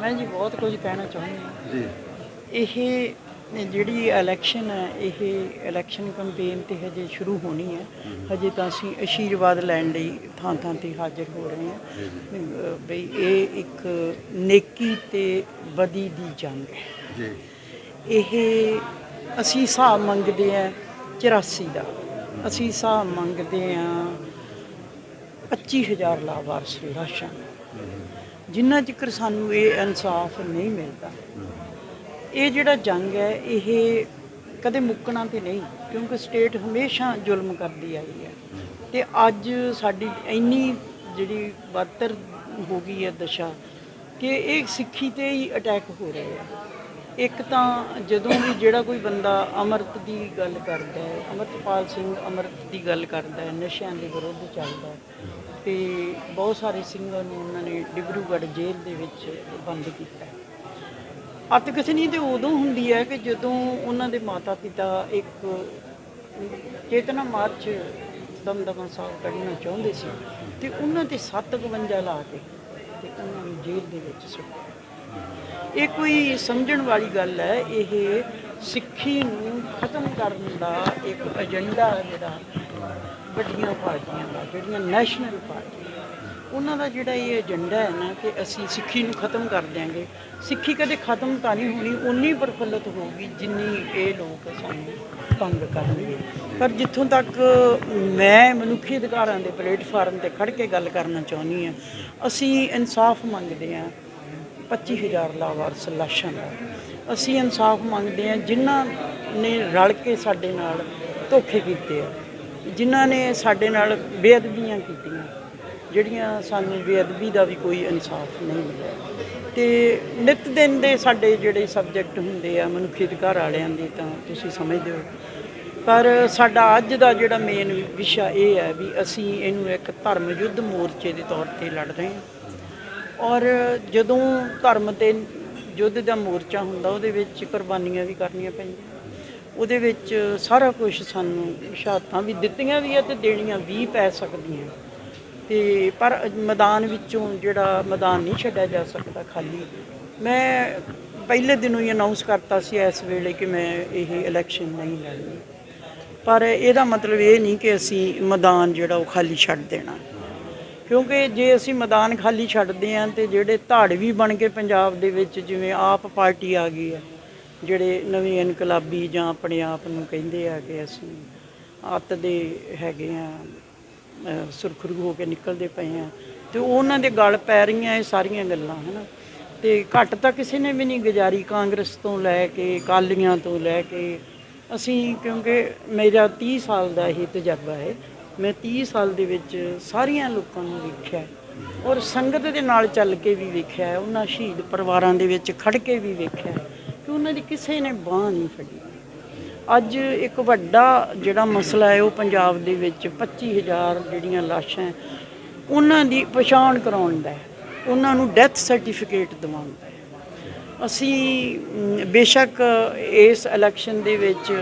ਮੈਂ ਜੀ ਬਹੁਤ ਕੁਝ ਕਹਿਣਾ ਚਾਹੁੰਦੀ ਹਾਂ। ਜੀ। ਇਹ ਜਿਹੜੀ ਇਲੈਕਸ਼ਨ ਹੈ ਇਹ ਇਲੈਕਸ਼ਨ ਕੈਂਪੇਨ ਤੇ ਹਜੇ ਸ਼ੁਰੂ ਹੋਣੀ ਹੈ। ਹਜੇ ਤਾਂ ਅਸੀਂ ਅਸ਼ੀਰਵਾਦ ਲੈਣ ਲਈ ਥਾਂ ਥਾਂ ਤੇ ਹਾਜ਼ਰ ਹੋ ਰਹੇ ਹਾਂ। ਬਈ ਇਹ ਇੱਕ ਨੇਕੀ ਤੇ ਬਦੀ ਦੀ ਜੰਗ ਹੈ। ਜੀ। ਇਹ ਅਸੀਂ ਹਿਸਾਬ ਮੰਗਦੇ ਆ 84 ਦਾ। ਅਸੀਂ ਹਿਸਾਬ ਮੰਗਦੇ ਆ 25000 ਲਾਵਾਰਸ ਲਾਸ਼ਾਂ ਜਿੰਨਾ ਚਿਰ ਸਾਨੂੰ ਇਹ ਇਨਸਾਫ ਨਹੀਂ ਮਿਲਦਾ। ਇਹ ਜਿਹੜਾ ਜੰਗ ਹੈ, ਇਹ ਕਦੇ ਮੁੱਕਣਾ ਤੇ ਨਹੀਂ, ਕਿਉਂਕਿ ਸਟੇਟ ਹਮੇਸ਼ਾ ਜ਼ੁਲਮ ਕਰਦੀ ਆਈ ਹੈ। ਤੇ ਅੱਜ ਸਾਡੀ ਇੰਨੀ ਜਿਹੜੀ ਬਦਤਰ ਹੋ ਗਈ ਹੈ ਦਸ਼ਾ, ਕਿ ਇਹ ਸਿੱਖੀ ਤੇ ਹੀ ਅਟੈਕ ਹੋ ਰਹੇ ਆ। ਇੱਕ ਤਾਂ ਜਦੋਂ ਵੀ ਜਿਹੜਾ ਕੋਈ ਬੰਦਾ ਅਮਰਤ ਦੀ ਗੱਲ ਕਰਦਾ ਹੈ, ਅਮਰਤਪਾਲ ਸਿੰਘ ਅਮਰਤ ਦੀ ਗੱਲ ਕਰਦਾ ਹੈ, ਨਸ਼ਿਆਂ ਦੇ ਵਿਰੁੱਧ ਚੱਲਦਾ ਹੈ, ਤੇ ਬਹੁਤ ਸਾਰੇ ਸਿੰਘਾਂ ਨੂੰ ਉਹਨਾਂ ਨੇ ਡਿਬਰੂਗੜ੍ਹ ਜੇਲ੍ਹ ਦੇ ਵਿੱਚ ਬੰਦ ਕੀਤਾ ਹੈ। ਅੱਤ ਤੇ ਉਦੋਂ ਹੁੰਦੀ ਹੈ ਕਿ ਜਦੋਂ ਉਹਨਾਂ ਦੇ ਮਾਤਾ ਪਿਤਾ ਇੱਕ ਚੇਤਨਾ ਮਾਰਚ ਦਮਦਮਾ ਸਾਹਿਬ ਕੱਢਣਾ ਚਾਹੁੰਦੇ ਸੀ, ਤੇ ਉਹਨਾਂ ਤੇ 752 ਲਾ ਕੇ ਤੇ ਉਹਨਾਂ ਨੂੰ ਜੇਲ੍ਹ ਦੇ ਵਿੱਚ ਸੁੱਟਿਆ ਇਹ ਕੋਈ ਸਮਝਣ ਵਾਲੀ ਗੱਲ ਹੈ, ਇਹ ਸਿੱਖੀ ਨੂੰ ਖਤਮ ਕਰਨ ਦਾ ਇੱਕ ਏਜੰਡਾ ਹੈ ਜਿਹੜਾ ਵੱਡੀਆਂ ਪਾਰਟੀਆਂ ਦਾ, ਜਿਹੜੀਆਂ ਨੈਸ਼ਨਲ ਪਾਰਟੀਆਂ ਉਹਨਾਂ ਦਾ ਜਿਹੜਾ ਇਹ ਏਜੰਡਾ ਹੈ ਨਾ ਕਿ ਅਸੀਂ ਸਿੱਖੀ ਨੂੰ ਖਤਮ ਕਰ ਦਿਆਂਗੇ। ਸਿੱਖੀ ਕਦੇ ਖਤਮ ਤਾਂ ਨਹੀਂ ਹੋਣੀ ਉਨੀ ਪ੍ਰਫੁੱਲਤ ਹੋਊਗੀ ਜਿੰਨੀ ਇਹ ਲੋਕ ਸਾਨੂੰ ਤੰਗ ਕਰਨਗੇ। ਪਰ ਜਿੱਥੋਂ ਤੱਕ ਮੈਂ ਮਨੁੱਖੀ ਅਧਿਕਾਰਾਂ ਦੇ ਪਲੇਟਫਾਰਮ ਤੇ ਖੜ ਕੇ ਗੱਲ ਕਰਨਾ ਚਾਹੁੰਦੀ ਹਾਂ, ਅਸੀਂ ਇਨਸਾਫ ਮੰਗਦੇ ਹਾਂ। 25000 ਲਾਵਾਰਸ ਲਾਸ਼ਾਂ ਦਾ। ਅਸੀਂ ਇਨਸਾਫ ਮੰਗਦੇ ਹਾਂ, ਜਿਨ੍ਹਾਂ ਨੇ ਰਲ ਕੇ ਸਾਡੇ ਨਾਲ ਧੋਖੇ ਕੀਤੇ ਆ, ਜਿਨ੍ਹਾਂ ਨੇ ਸਾਡੇ ਨਾਲ ਬੇਅਦਬੀਆਂ ਕੀਤੀਆਂ, ਜਿਹੜੀਆਂ ਸਾਨੂੰ ਬੇਅਦਬੀ ਦਾ ਵੀ ਕੋਈ ਇਨਸਾਫ ਨਹੀਂ ਮਿਲਿਆ। ਤੇ ਨਿਤ ਦਿਨ ਦੇ ਸਾਡੇ ਜਿਹੜੇ ਸਬਜੈਕਟ ਹੁੰਦੇ ਆ, ਮਨੁੱਖੀ ਅਧਿਕਾਰ ਵਾਲਿਆਂ ਦੇ ਤਾਂ ਤੁਸੀਂ ਸਮਝਦੇ ਹੋ। ਪਰ ਸਾਡਾ ਅੱਜ ਦਾ ਜਿਹੜਾ ਮੇਨ ਵਿਸ਼ਾ ਇਹ ਹੈ ਵੀ ਅਸੀਂ ਇਹਨੂੰ ਇੱਕ ਧਰਮ ਯੁੱਧ ਮੋਰਚੇ ਦੇ ਤੌਰ ਤੇ ਲੜ ਰਹੇ ਹਾਂ। ਔਰ ਜਦੋਂ ਧਰਮ ਤੇ ਯੁੱਧ ਦਾ ਮੋਰਚਾ ਹੁੰਦਾ, ਉਹਦੇ ਵਿੱਚ ਕੁਰਬਾਨੀਆਂ ਵੀ ਕਰਨੀਆਂ ਪੈਂਦੀਆਂ। ਉਹਦੇ ਵਿੱਚ ਸਾਰਾ ਕੁਝ ਸਾਨੂੰ ਸ਼ਹਾਦਤਾਂ ਵੀ ਦਿੱਤੀਆਂ ਵੀ ਆ ਤੇ ਦੇਣੀਆਂ ਵੀ ਪੈ ਸਕਦੀਆਂ। ਤੇ ਪਰ ਮੈਦਾਨ ਵਿੱਚੋਂ ਜਿਹੜਾ ਮੈਦਾਨ ਨਹੀਂ ਛੱਡਿਆ ਜਾ ਸਕਦਾ ਖਾਲੀ, ਮੈਂ ਪਹਿਲੇ ਦਿਨੋਂ ਹੀ ਅਨਾਉਂਸ ਕਰਤਾ ਸੀ ਇਸ ਵੇਲੇ ਕਿ ਮੈਂ ਇਹ ਇਲੈਕਸ਼ਨ ਨਹੀਂ ਲੜਨੀ। ਪਰ ਇਹਦਾ ਮਤਲਬ ਇਹ ਨਹੀਂ ਕਿ ਅਸੀਂ ਮੈਦਾਨ ਜਿਹੜਾ ਉਹ ਖਾਲੀ ਛੱਡ ਦੇਣਾ। ਕਿਉਂਕਿ ਜੇ ਅਸੀਂ ਮੈਦਾਨ ਖਾਲੀ ਛੱਡਦੇ ਆਂ ਤੇ ਜਿਹੜੇ ਧਾੜਵੀ ਬਣ ਕੇ ਪੰਜਾਬ ਦੇ ਵਿੱਚ ਜਿਵੇਂ ਆਪ ਪਾਰਟੀ ਆ ਗਈ ਹੈ ਜਿਹੜੇ ਨਵੇਂ ਇਨਕਲਾਬੀ ਜਾਂ ਆਪਣੇ ਆਪ ਨੂੰ ਕਹਿੰਦੇ ਆ ਕਿ ਅਸੀਂ ਅੱਤ ਦੇ ਹੈਗੇ ਆ, ਅਹ ਸੁਰਖਰੂ ਹੋ ਕੇ ਨਿਕਲਦੇ ਪਏ ਆ, ਤੇ ਉਹਨਾਂ ਦੇ ਗਲ ਪੈ ਰਹੀਆਂ ਇਹ ਸਾਰੀਆਂ ਗੱਲਾਂ, ਹਨਾ? ਤੇ ਘੱਟ ਤਾਂ ਕਿਸੇ ਨੇ ਵੀ ਨਹੀਂ ਗੁਜ਼ਾਰੀ ਕਾਂਗਰਸ ਤੋਂ ਲੈ ਕੇ ਕਾਲੀਆਂ ਤੋਂ ਲੈ ਕੇ। ਅਸੀਂ ਕਿਉਂਕਿ ਮੇਰਾ 30 ਸਾਲ ਦਾ ਇਹ ਤਜਰਬਾ ਹੈ ਮੈਂ 30 ਸਾਲ ਦੇ ਵਿੱਚ ਸਾਰੀਆਂ ਲੋਕਾਂ ਨੂੰ ਵੇਖਿਆ ਔਰ ਸੰਗਤ ਦੇ ਨਾਲ ਚੱਲ ਕੇ ਵੀ ਵੇਖਿਆ ਉਹਨਾਂ ਸ਼ਹੀਦ ਪਰਿਵਾਰਾਂ ਦੇ ਵਿੱਚ ਖੜ ਕੇ ਵੀ ਵੇਖਿਆ ਕਿ ਉਹਨਾਂ ਦੀ ਕਿਸੇ ਨੇ ਬਾਹ ਨਹੀਂ ਫੜੀ। ਅੱਜ ਇੱਕ ਵੱਡਾ ਜਿਹੜਾ ਮਸਲਾ ਹੈ, ਉਹ ਪੰਜਾਬ ਦੇ ਵਿੱਚ 25000 ਜਿਹੜੀਆਂ ਲਾਸ਼ਾਂ ਉਹਨਾਂ ਦੀ ਪਛਾਣ ਕਰਾਉਣ ਦਾ ਉਹਨਾਂ ਨੂੰ ਡੈਥ ਸਰਟੀਫਿਕੇਟ ਦਿਵਾਉਣ ਦਾ ਅਸੀਂ ਬੇਸ਼ੱਕ ਇਸ ਇਲੈਕਸ਼ਨ ਦੇ ਵਿੱਚ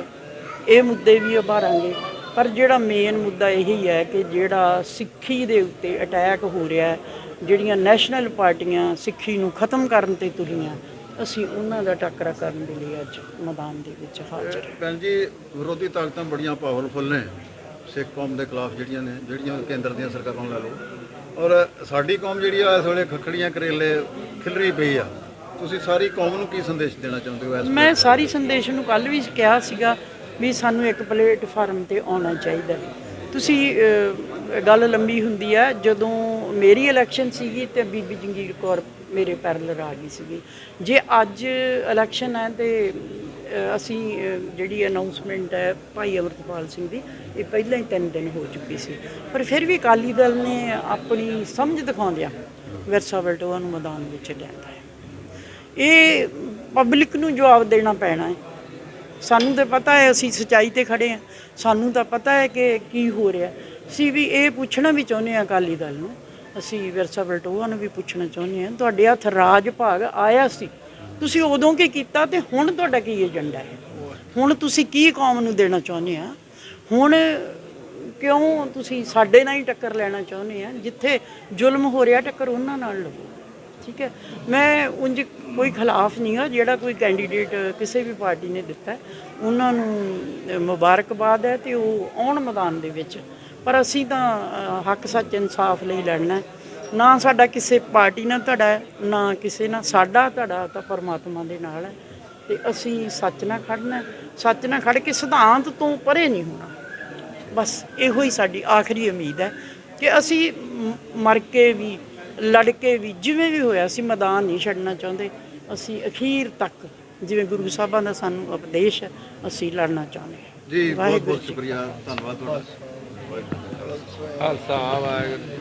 ਇਹ ਮੁੱਦੇ ਵੀ ਉਭਾਰਾਂਗੇ। ਪਰ ਜਿਹੜਾ ਮੇਨ ਮੁੱਦਾ ਇਹੀ ਹੈ ਕਿ ਜਿਹੜਾ ਸਿੱਖੀ ਦੇ ਉੱਤੇ ਅਟੈਕ ਹੋ ਰਿਹਾ ਹੈ ਜਿਹੜੀਆਂ ਨੈਸ਼ਨਲ ਪਾਰਟੀਆਂ ਸਿੱਖੀ ਨੂੰ ਖਤਮ ਕਰਨ ਤੇ ਤੁਲੀਆਂ ਅਸੀਂ ਉਹਨਾਂ ਦਾ ਟੱਕਰਾ ਕਰਨ ਦੇ ਲਈ ਅੱਜ ਮੈਦਾਨ ਦੇ ਵਿੱਚ ਹਾਜ਼ਰ ਹਾਂ। ਭੈਣ ਜੀ ਵਿਰੋਧੀ ਤਾਕਤਾਂ ਬੜੀਆਂ ਪਾਵਰਫੁਲ ਨੇ। ਸਿੱਖ ਕੌਮ ਦੇ ਖਿਲਾਫ ਜਿਹੜੀਆਂ ਨੇ ਜਿਹੜੀਆਂ ਕੇਂਦਰ ਦੀਆਂ ਸਰਕਾਰਾਂ ਲੈ ਲਓ। ਔਰ ਸਾਡੀ ਕੌਮ ਜਿਹੜੀ ਆ ਇਸ ਵੇਲੇ ਖੱਖੜੀਆਂ ਕਰੇਲੇ ਖਿਲਰੀ ਪਈ ਆ। ਤੁਸੀਂ ਸਾਰੀ ਕੌਮ ਨੂੰ ਕੀ ਸੰਦੇਸ਼ ਦੇਣਾ ਚਾਹੁੰਦੇ ਹੋ ਮੈਂ ਸਾਰੀ ਸੰਦੇਸ਼ ਨੂੰ ਕੱਲ ਵੀ ਕਿਹਾ ਸੀਗਾ ਵੀ ਸਾਨੂੰ ਇੱਕ ਪਲੇਟਫਾਰਮ ਤੇ ਆਉਣਾ ਚਾਹੀਦਾ ਹੈ। ਤੁਸੀਂ ਗੱਲ ਲੰਬੀ ਹੁੰਦੀ ਹੈ ਜਦੋਂ ਮੇਰੀ ਇਲੈਕਸ਼ਨ ਸੀਗੀ ਤੇ ਬੀਬੀ ਜੰਗੀਰ ਕੌਰ ਮੇਰੇ ਪੈਰਲਰ ਆ ਗਈ ਸੀਗੀ। ਜੇ ਅੱਜ ਇਲੈਕਸ਼ਨ ਹੈ ਤੇ ਅਸੀਂ ਜਿਹੜੀ ਅਨਾਉਂਸਮੈਂਟ ਹੈ ਭਾਈ ਅਮਰਤਪਾਲ ਸਿੰਘ ਦੀ, ਇਹ ਪਹਿਲਾਂ ਹੀ ਤਿੰਨ ਦਿਨ ਹੋ ਚੁੱਕੀ ਸੀ। ਪਰ ਫਿਰ ਵੀ ਅਕਾਲੀ ਦਲ ਨੇ ਆਪਣੀ ਸਮਝ ਦਿਖਾਉਂਦਿਆਂ ਵਿਰਸਾ ਵਲਟੋਆ ਨੂੰ ਮੈਦਾਨ ਵਿੱਚ ਲਿਆਂਦਾ ਹੈ। ਇਹ ਪਬਲਿਕ ਨੂੰ ਜਵਾਬ ਦੇਣਾ ਪੈਣਾ ਹੈ। ਸਾਨੂੰ ਤਾਂ ਪਤਾ ਹੈ, ਅਸੀਂ ਸਚਾਈ ਤੇ ਖੜੇ ਹਾਂ। ਸਾਨੂੰ ਤਾਂ ਪਤਾ ਹੈ ਕਿ ਕੀ ਹੋ ਰਿਹਾ ਅਸੀਂ ਵੀ ਇਹ ਪੁੱਛਣਾ ਵੀ ਚਾਹੁੰਦੇ ਹਾਂ ਅਕਾਲੀ ਦਲ ਨੂੰ। ਅਸੀਂ ਵਿਰਸਾ ਬਲਟੋਆ ਨੂੰ ਵੀ ਪੁੱਛਣਾ ਚਾਹੁੰਦੇ ਹਾਂ, ਤੁਹਾਡੇ ਹੱਥ ਰਾਜ ਭਾਗ ਆਇਆ ਸੀ। ਤੁਸੀਂ ਉਦੋਂ ਕੀ ਕੀਤਾ ਤੇ ਹੁਣ ਤੁਹਾਡਾ ਕੀ ਏਜੰਡਾ ਹੈ? ਹੁਣ ਤੁਸੀਂ ਕੀ ਕੌਮ ਨੂੰ ਦੇਣਾ ਚਾਹੁੰਦੇ ਆ ਹੁਣ ਕਿਉਂ ਤੁਸੀਂ ਸਾਡੇ ਨਾਲ ਹੀ ਟੱਕਰ ਲੈਣਾ ਚਾਹੁੰਦੇ ਆ ਜਿੱਥੇ ਜ਼ੁਲਮ ਹੋ ਰਿਹਾ, ਟੱਕਰ ਉਹਨਾਂ ਨਾਲ ਲਵੋ। ਠੀਕ ਹੈ। ਮੈਂ ਉਂਝ ਕੋਈ ਖਿਲਾਫ ਨਹੀਂ ਆ ਜਿਹੜਾ ਕੋਈ ਕੈਂਡੀਡੇਟ ਕਿਸੇ ਵੀ ਪਾਰਟੀ ਨੇ ਦਿੱਤਾ ਉਹਨਾਂ ਨੂੰ ਮੁਬਾਰਕਬਾਦ ਹੈ ਤੇ ਉਹ ਆਉਣ ਮੈਦਾਨ ਦੇ ਵਿੱਚ। ਪਰ ਅਸੀਂ ਤਾਂ ਹੱਕ ਸੱਚ ਇਨਸਾਫ ਲਈ ਲੜਨਾ ਨਾ ਸਾਡਾ ਕਿਸੇ ਪਾਰਟੀ ਨਾਲ ਧੜਾ ਨਾ ਕਿਸੇ ਨਾਲ, ਸਾਡਾ ਧੜਾ ਤਾਂ ਪਰਮਾਤਮਾ ਦੇ ਨਾਲ ਹੈ। ਤੇ ਅਸੀਂ ਸੱਚ ਨਾਲ ਖੜਨਾ ਸੱਚ ਨਾਲ ਖੜ ਕੇ ਸਿਧਾਂਤ ਤੋਂ ਪਰੇ ਨਹੀਂ ਹੋਣਾ। ਬਸ ਇਹੋ ਹੀ ਸਾਡੀ ਆਖਰੀ ਉਮੀਦ ਹੈ ਕਿ ਅਸੀਂ ਮਰ ਕੇ ਵੀ ਲੜ ਕੇ ਵੀ ਜਿਵੇਂ ਵੀ ਹੋਇਆ ਅਸੀਂ ਮੈਦਾਨ ਨਹੀਂ ਛੱਡਣਾ ਚਾਹੁੰਦੇ ਅਸੀਂ ਅਖੀਰ ਤੱਕ ਜਿਵੇਂ ਗੁਰੂ ਸਾਹਿਬਾਂ ਦਾ ਸਾਨੂੰ ਉਪਦੇਸ਼ ਹੈ ਅਸੀਂ ਲੜਨਾ ਚਾਹੁੰਦੇ ਹਾਂ ਜੀ ਬਹੁਤ ਵਾਹਿਗੁਰੂ ਬਹੁਤ। ਸ਼ੁਕਰੀਆ ਧੰਨਵਾਦ ਤੁਹਾਡਾ। ਖਾਲਸਾ ਵਾਹਿਗੁਰੂ